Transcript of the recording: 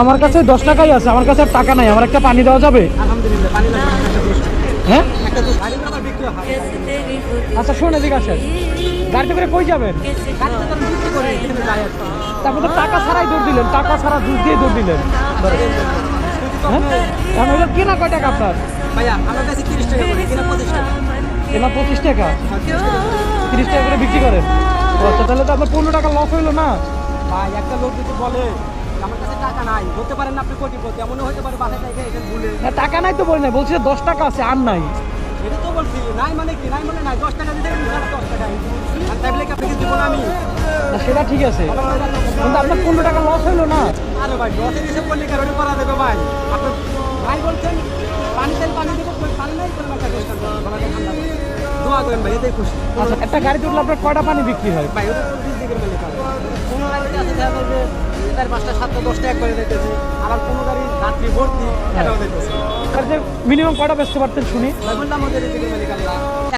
আমার কাছে দশ টাকাই আছে আমার কাছে টাকা নাই আমার একটা পানি দেওয়া যাবে। হ্যাঁ। আচ্ছা শোন এদিকে আসেন গাড়িতে করে কই যাবেন। তারপর তো টাকা ছাড়াই দৌড় দিলেন টাকা ছাড়া দুধ দিয়ে দৌড় দিলেন হ্যাঁ কেনা কয় টাকা আপনার ভাইয়া, আমার কাছে 30 টাকা করে, কিনা 25 টাকা। কেনা পঁচিশ টাকা আর 30 টাকা করে। তিরিশ টাকা করে বিক্রি করেন আচ্ছা তাহলে তো আপনার পনেরো টাকা লস হইল না ভাই, একটা লোক যদি বলে নাই। বলতে পারেন আপনি কোটিপতি এমনও হতে পারে বাসায় টাকা এখানে ভুলে। না টাকা নাই তো বলি না বলছি দশ টাকা আছে আর নাই। এটা তো বলছি নাই মানে কি? নাই মানে নাই দশ টাকা দিতে দশ টাকা আর তাইলে কি আপনাকে দিব আমি? না সেটা ঠিক আছে। কিন্তু আপনার পনেরো টাকা লস হইল না। আরে ভাই দশের হিসেব করলে কারণ করা দেবে ভাই। আপনার ভাই বলছেন পানি তেল পানি দেবো পানি নাই কোনো একটা। দোয়া করেন ভাই এটাই খুশি। আচ্ছা একটা গাড়িতে উঠলে আপনার কয়টা পানি বিক্রি হয়? ভাই ওটা বিশ দিকের চার পাঁচটা সাতটা দশটা করে দিতেছে। আবার কোনো গাড়ি রাত্রি ভর্তি এটাও মিনিমাম কটা বেচতে পারতেন শুনি? ভাই